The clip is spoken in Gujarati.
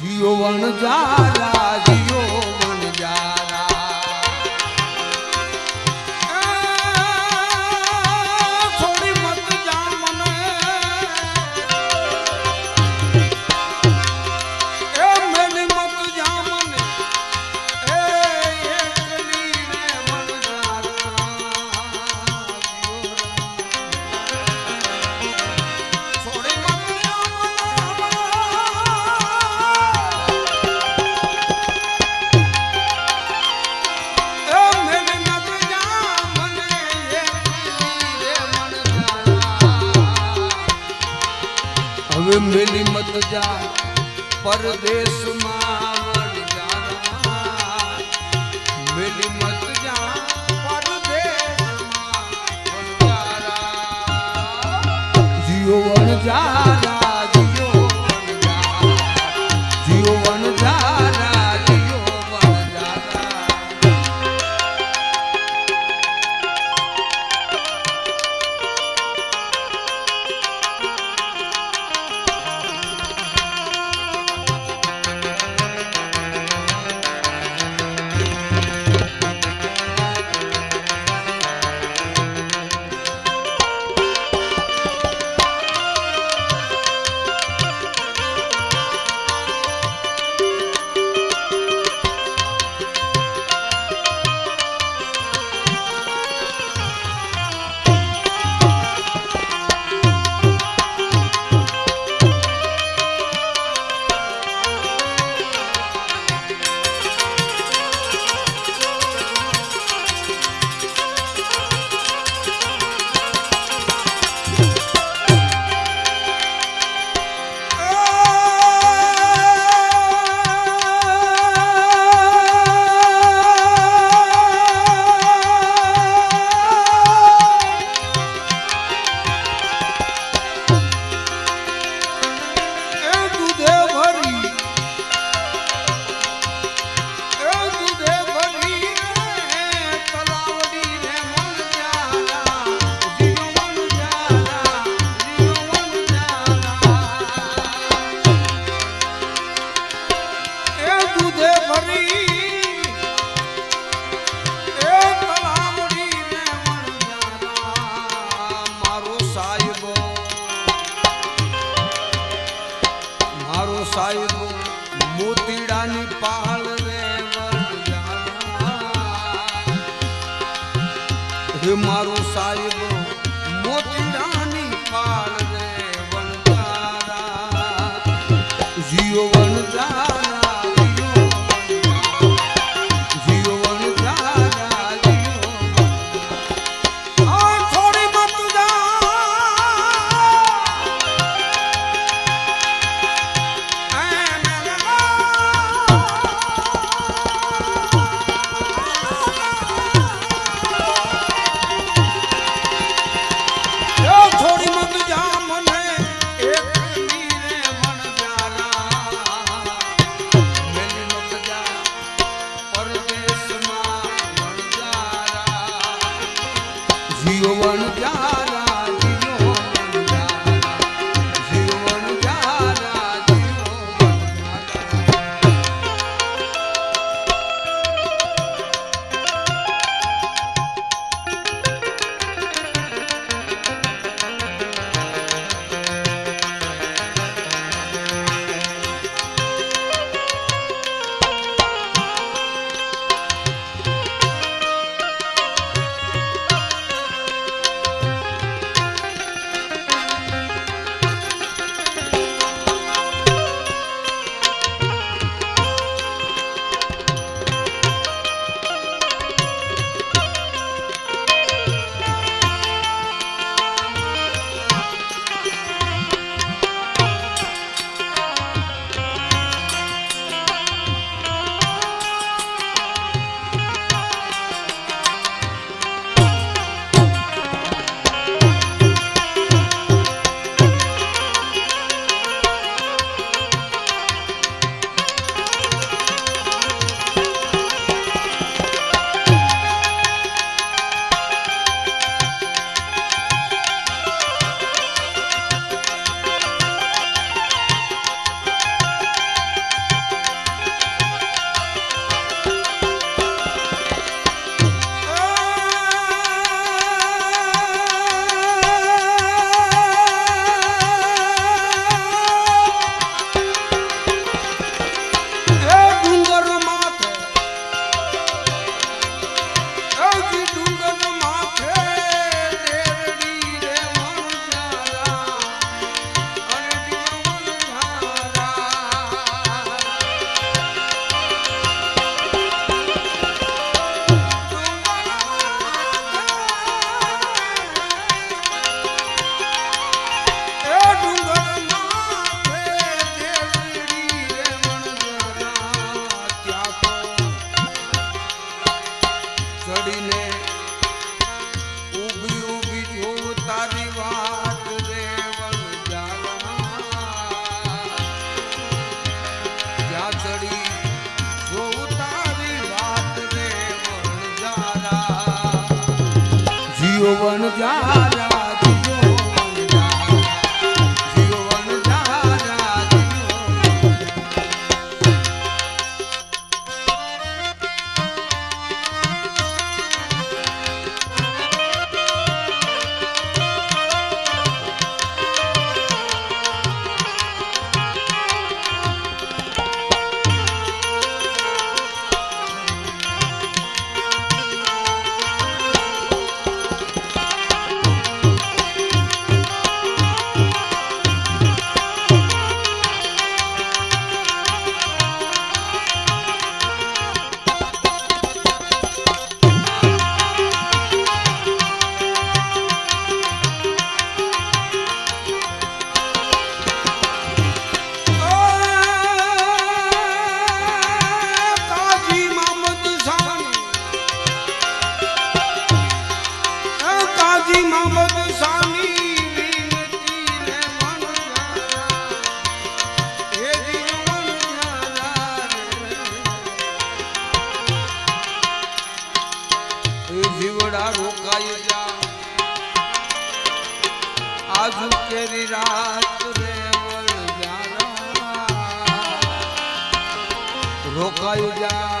જીવન જારા વણજા પરદેશમાં વણજારા મિલી મત જા પરદેશમાં વણજારા જીઓ વણજા સાહેબો. મારો સાહેબો મોતીડાની પાળ રે હે મારો contigo જીવન જારા કેરી રાત રે રોકાઈ જા